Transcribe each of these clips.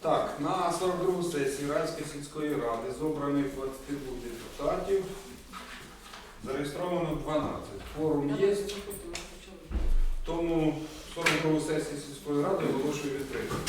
Так, на 42 сесії Райської сільської ради з обраних 22 депутатів зареєстровано 12. Форум є, тому 42 сесії сільської ради оголошую відкритою.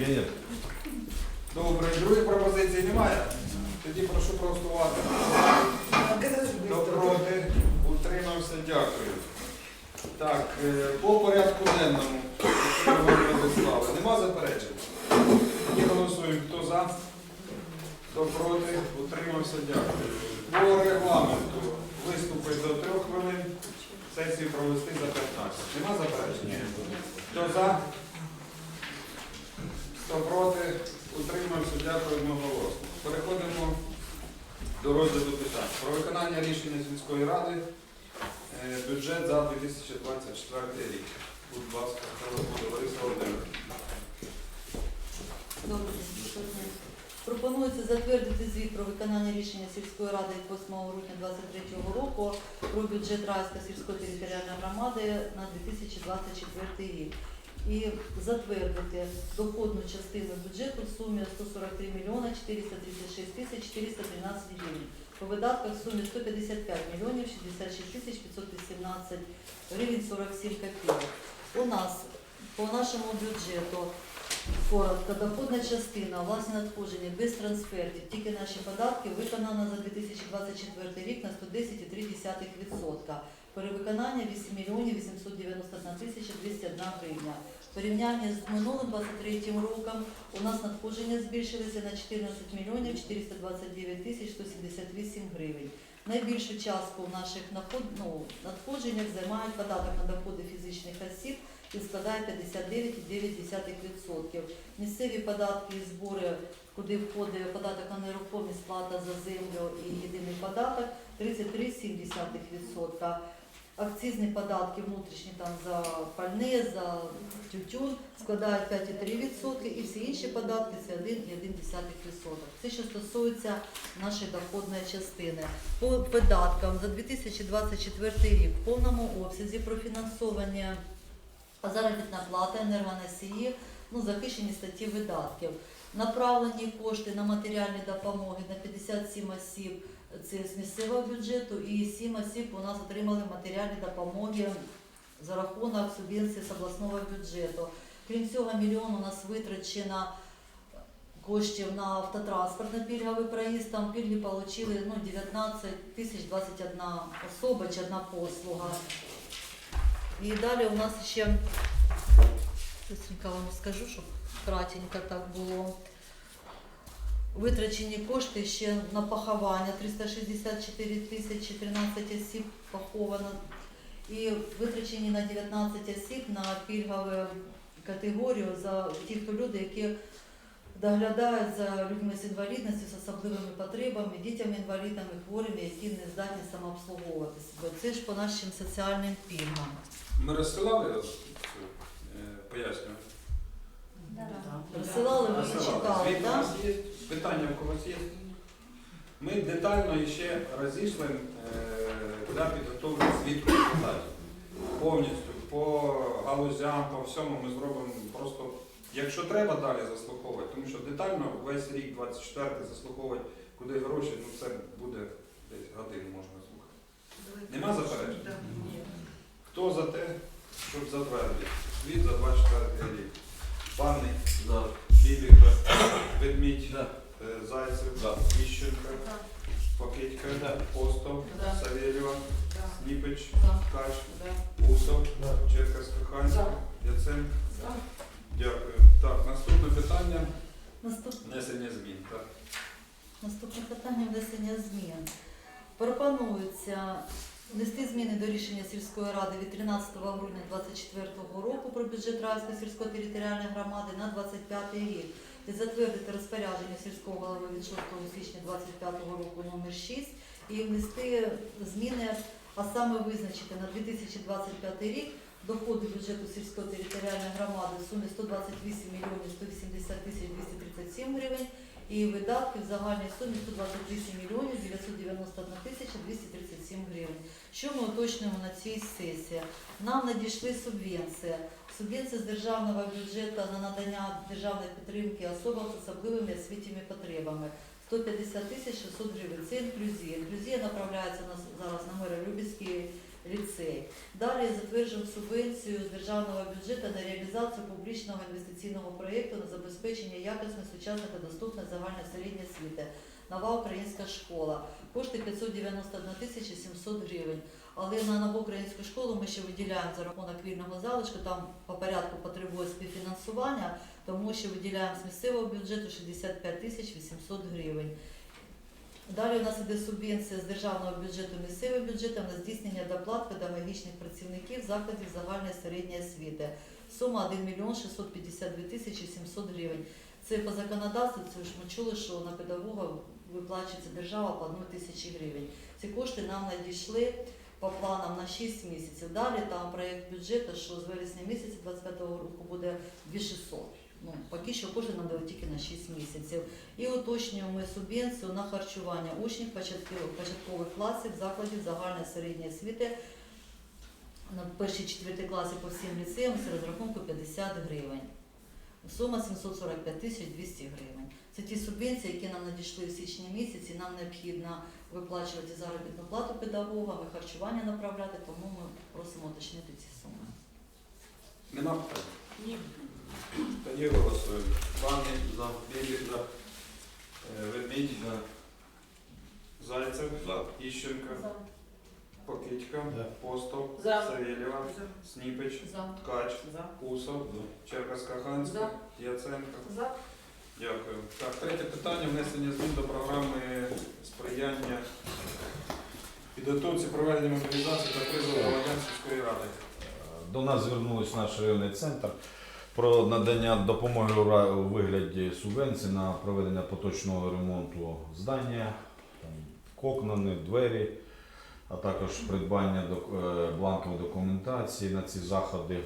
Ні, Добре, другої пропозиції немає. Тоді прошу проголосувати. Хто проти? Утримався, дякую. Так, е, по порядку денному. Який. Нема заперечень? Тоді голосуємо. Хто за? Хто проти? Утримався, дякую. По регламенту виступи до трьох хвилин. Сесію провести за 15. Нема заперечень? Хто за? Хто проти? Утримався, дякую одноголосно. Переходимо до розгляду питань. Про виконання рішення сільської ради. е, Бюджет за 2024 рік. Будь ласка, буде Лариса день. Пропонується затвердити звіт про виконання рішення сільської ради 8 грудня 2023 року про бюджет Райської сільської територіальної громади на 2024 рік. І затвердити доходну частину бюджету в сумі 143 мільйона 436 тисяч 413 гривень. По видатках в сумі 155 мільйонів 66 тисяч 518 гривень 47 копійок. У нас по нашому бюджету Коротко, доходна частина, власне надходження без трансфертів, тільки наші податки виконано за 2024 рік на 110,3%. Перевиконання 8 мільйонів 891 тисяча 201 гривня. В порівнянні з минулим 23 роком у нас надходження збільшилися на 14 мільйонів 429 тисяч 178 гривень. Найбільшу частку в наших ну, надходженнях займають податок на доходи фізичних осіб, і складає 59,9%. Місцеві податки і збори, куди входить податок на нерухомість, плата за землю і єдиний податок 33,7%. Акцизні податки внутрішні там за пальне, за тютюн складають 5,3% і всі інші податки це 1,1%. Це що стосується нашої доходної частини. По податкам за 2024 рік в повному обсязі профінансування заробітна плата, енергоносії, ну, захищені статті видатків. Направлені кошти на матеріальні допомоги на 57 осіб, це з місцевого бюджету, і 7 осіб у нас отримали матеріальні допомоги за рахунок субвенції з обласного бюджету. Крім цього, мільйон у нас витрачено коштів на автотранспорт на пільговий проїзд. Там пільги отримали ну, 19 тисяч 21 особа чи одна послуга. І далі у нас ще, вам скажу, щоб кратенько так було. Витрачені кошти ще на поховання 364 тисячі 13 осіб поховано. І витрачені на 19 осіб на пільгове категорію за ті, хто люди, які доглядають за людьми з інвалідністю, з особливими потребами, дітями-інвалідами, хворими, які не здатні самообслуговувати себе. Це ж по нашим соціальним пільгам. Ми розсилали е, пояснювання? Розсилали, її читали, Звіт у так? нас є? Питання у когось є? Ми детально ще розійшли для підготовки звіту результатів. Повністю по галузям, по всьому ми зробимо просто, якщо треба далі заслуховувати, тому що детально весь рік 24 заслуховувати, куди гроші, ну це буде десь годину можна слухати. Нема заперечень? Хто за те, щоб затвердити? Звіт за 24 рік. Панний, За. Бібік, Ведмідь, Зайцев, За. Іщенко, Постов, За. Савєлєва, Сніпич, Да. Усов, Черкаська Ханська, Яценко. Дякую. Так, наступне питання внесення змін. Так. Наступне питання внесення змін. Пропонується внести зміни до рішення сільської ради від 13 грудня 2024 року про бюджет Райської сільської територіальної громади на 25 рік і затвердити розпорядження сільського голови від 6 січня 2025 року номер 6 і внести зміни, а саме визначити на 2025 рік доходи бюджету сільської територіальної громади в сумі 128 мільйонів 180 тисяч 237 гривень і видатки в загальній сумі 128 мільйонів 991 тисяча 237 гривень. Що ми уточнюємо на цій сесії? Нам надійшли субвенції. Субвенція з державного бюджету на надання державної підтримки особам з особливими освітніми потребами. 150 тисяч 600 гривень. Це інклюзія. Інклюзія направляється на зараз на Миролюбівський ліцей. Далі затверджуємо субвенцію з державного бюджету на реалізацію публічного інвестиційного проєкту на забезпечення якісної, сучасної та доступної загальної середньої освіти. Нова українська школа. Кошти 591 тисяча 700 гривень. Але на нову українську школу ми ще виділяємо за рахунок вільного залишку, там по порядку потребує співфінансування, тому що виділяємо з місцевого бюджету 65 тисяч 800 гривень. Далі у нас іде субвенція з державного бюджету місцевим бюджетом на здійснення доплат педагогічних працівників закладів загальної середньої освіти. Сума 1 мільйон 652 тисячі 700 гривень. Це по законодавству, це ж ми чули, що на педагога виплачується держава по 1 тисячі гривень. Ці кошти нам надійшли по планам на 6 місяців. Далі там проєкт бюджету, що з вересня місяця 25 року буде 2600. Ну, поки що нам дають тільки на 6 місяців. І уточнюємо ми субвенцію на харчування учнів початкових, початкових класів закладів загальної середньої освіти на перші четверті класи по всім ліцеям з розрахунку 50 гривень. Сума 745 тисяч 200 гривень. Це ті субвенції, які нам надійшли в січні місяці. Нам необхідно виплачувати заробітну плату педагогам і харчування направляти, тому ми просимо уточнити ці суми. Нема питань? Ні. Тоді голосуємо. Панний, За. Бібік, е, Ведмідь, За. Зайцев, За. Іщенко, Покидька, За. Постов, За. Савєлєва, Сніпич, За. Ткач, За. Усов, Черкаська Ханська, Яценко. За. Дякую. Так, третє питання внесення змін до програми сприяння підготовці проведення мобілізації та призову громадян сільської ради. До нас звернулись наш районний центр про надання допомоги у вигляді субвенції на проведення поточного ремонту здання, там, окна, двері, а також придбання е, бланкової документації на ці заходи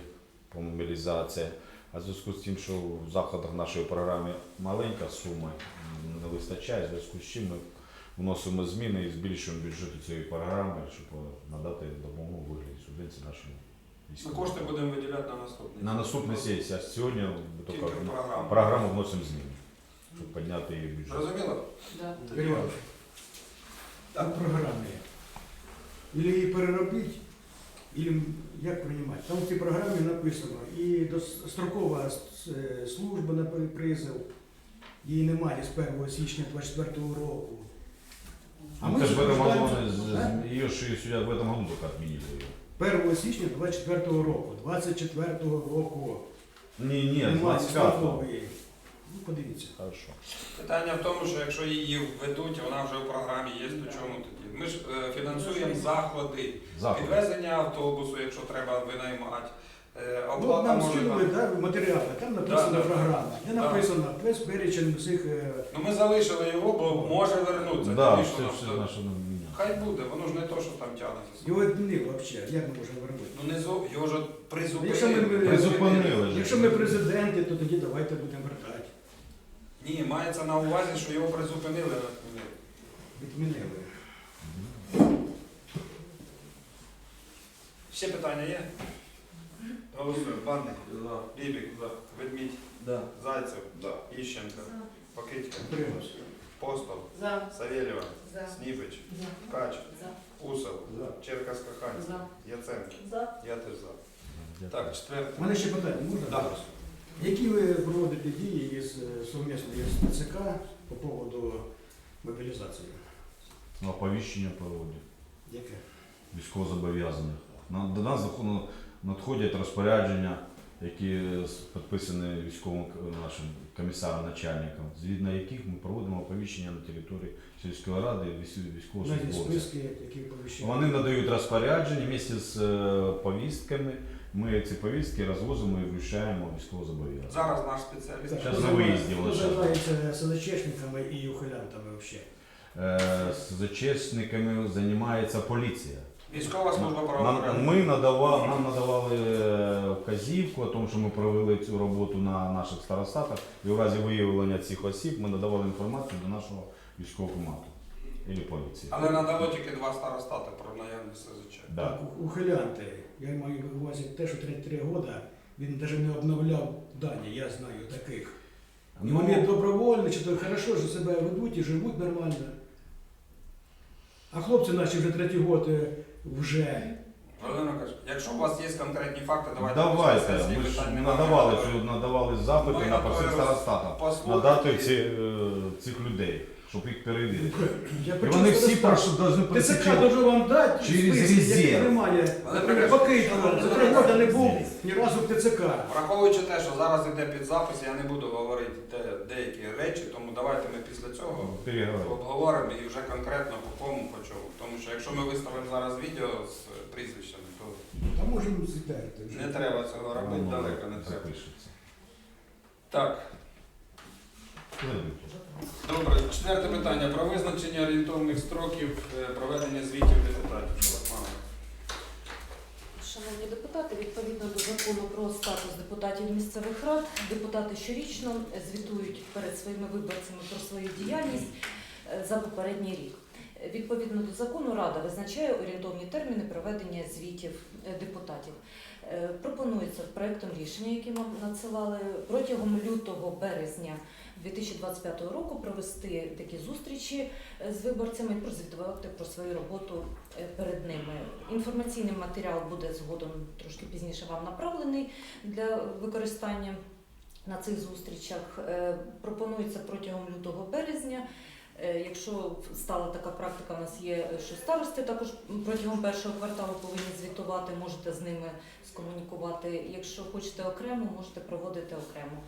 по мобілізації. А в зв'язку з тим, що в заходах нашої програми маленька сума не вистачає, в зв'язку з чим ми вносимо зміни і збільшуємо бюджет цієї програми, щоб е, надати допомогу вигляді субвенції нашим Ну, військовим. кошти будемо виділяти на наступний. На наступній сесії, а сьогодні Тільки тільки в програму. програму вносимо зміни, щоб підняти її бюджет. Зрозуміло? Да. Григорьевич, там програми. Или її переробити, или як приймати. Там в цій програмі написано і дострокова с- е, служба на при- призов. Її немає з 1 січня 24 року. А мы же в этом обсуждаємо- году, А? ее же сюда в этом году только отменили ее. 1 січня 24 року, 24 року. Не, не, Немає 25 строкової. Ну, подивіться. Хорошо. Питання в тому, що якщо її введуть, вона вже в програмі є, то чому тоді? Ми ж е, фінансуємо заходи, Завтра. підвезення автобусу, якщо треба винаймати, Е, Ну, Оплата нам може скинули там. да, матеріали, там написана Да, да. програма, де Да. написано весь перечень всіх. е, Ну ми залишили його, бо може вернутися. Да, Тому що все нам- наше нам міняє. Хай буде, воно ж не то, що там тягнеться. Його відмінили взагалі, як ми можемо вернути? Ну не зо, його ж призупинили. Якщо ми- Призупинили. ж. Якщо ми президенти, то тоді давайте будемо вертати. Ні, мається на увазі, що його призупинили. Відмінили. Ще питання є? Голосуємо. Банник. Бібік. Ведмідь. Зайцев. Іщенко. Покидька. Примус. Постол. За. Савєлєва. За. Сніпич. За. Ткач. За. Усов. За. Черка Скаханська. Яценко. За. Я теж за. Так, четверте. У мене ще питання, можна? Да. Які ви проводите дії із е, совмісно із ТЦК по поводу мобілізації? Оповіщення проводять. Яке? військовозобов'язаних. На- До нас надходять розпорядження, які підписані військовим нашим комісаром начальником, згідно яких ми проводимо оповіщення на території сільської ради військовослужбовців. списки, які повіщають. Вони надають розпорядження місці з е, повістками. Ми ці повістки розвозимо і вручаємо військовозобов'язаних. Зараз наш спеціаліст. Хто на виїзді ще. займається селечечниками і ухилянтами взагалі? Е, З зачисниками займається поліція. Військова служба Нам, правоохорони. ми надавали, нам надавали е, вказівку, о тому, що ми провели цю роботу на наших старостатах, і в разі виявлення цих осіб ми надавали інформацію до нашого військового комату і поліції. Але надало тільки два старостати про наявність СЗЧ. Да. У- ухилянти. Я маю на увазі те, що 33 роки він навіть не обновляв дані, я знаю таких. І Ну, вони добровольно, чи то хорошо, що себе ведуть і живуть нормально. А хлопці наші вже третій год е, вже. Якщо у вас є конкретні факти, давайте. давайте, ми ж надавали, що надавали запити Ми на готові старостатах, Послухати. надати ці, е, цих людей, щоб їх перевірити. Я І вони всі прошу повинні ТЦК пройти. должен вам дати через резерв. немає. Наприклад, Покидько за три роки не був ні разу в ТЦК. Враховуючи те, що зараз йде під запис, я не буду говорити де- деякі речі, тому давайте ми після цього Переговорити. обговоримо і вже конкретно по кому по чому. Тому що якщо ми виставимо зараз відео з е, прізвищами, то Та можемо зітерти вже. не треба цього робити, Воно далеко не треба. запишеться. Так, добре, четверте питання про визначення орієнтовних строків е, проведення звітів депутатів. Шановні депутати, відповідно до закону про статус депутатів місцевих рад, депутати щорічно звітують перед своїми виборцями про свою діяльність е, за попередній рік. Відповідно до закону, Рада визначає орієнтовні терміни проведення звітів е, депутатів. Пропонується проектом рішення, яке ми надсилали протягом лютого-березня 2025 року провести такі зустрічі е, з виборцями, прозвітувати про свою роботу е, перед ними. Інформаційний матеріал буде згодом трошки пізніше вам направлений для використання на цих зустрічах. Е, Пропонується протягом лютого березня. Якщо стала така практика, у нас є, що старости також протягом першого кварталу повинні звітувати, можете з ними скомунікувати. Якщо хочете окремо, можете проводити окремо.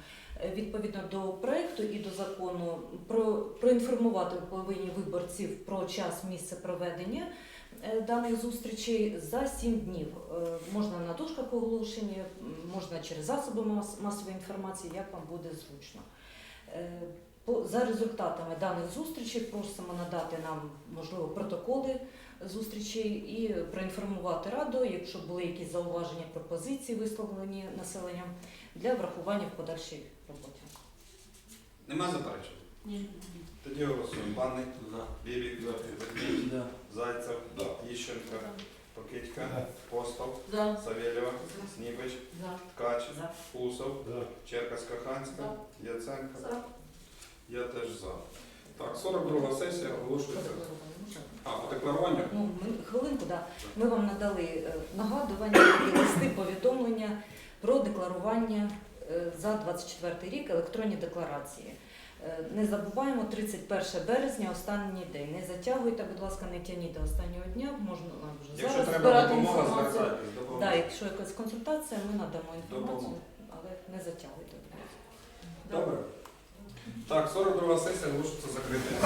Відповідно до проекту і до закону про проінформувати повинні виборців про час місце проведення е, даних зустрічей за 7 днів. Е, Можна на дошках оголошення, можна через засоби мас- масової інформації, як вам буде зручно. Е, За результатами даних зустрічей просимо надати нам можливо протоколи зустрічей і проінформувати раду, якщо були якісь зауваження, пропозиції висловлені населенням для врахування в подальшій роботі. Нема заперечень? Тоді голосуємо. Банник, Бібік, Ведмідь, Зайцев, Іщенко, Покидька, Постол, За. Савєлєва, Сніпич, За. Ткач, За. Усов, Черка Скаханська, Яценко. Я теж за. Так, 42 сесія оголошується. А, по декларуванню? Ну, ми, хвилинку, да. Ми вам надали е, нагадування і листи повідомлення про декларування за 24 рік електронні декларації. Е, Не забуваємо 31 березня, останній день. Не затягуйте, будь ласка, не тягніть до останнього дня. Можна вам вже Якщо зараз треба збирати інформацію. Да, якщо якась консультація, ми надамо інформацію, Допомога. але не затягуйте. будь ласка. Добре. Так, 42 сесія оголошується закритою.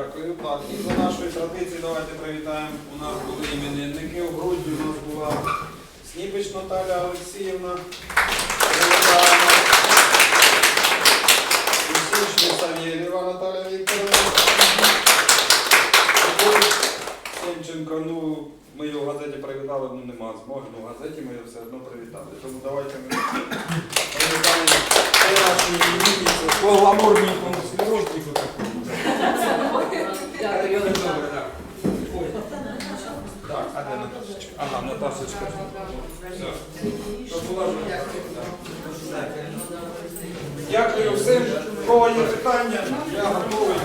Дякую. Так, і за нашою традицією давайте привітаємо. У нас були іменинники. У грудні у нас була Сніпич Наталя Олексіївна. Усічний Савєлєва Наталя Вікторовна. Семченко, ну, ми його в газеті привітали, ну нема змоги, ну в газеті ми його все одно привітали. Тому давайте ми привітаємо нашій іменинниці по гламурненькому слірожнику такому. Дякую. Так. А де Наташечка? Ага, Наташечка. Дякую всім. У кого є питання, я готовий.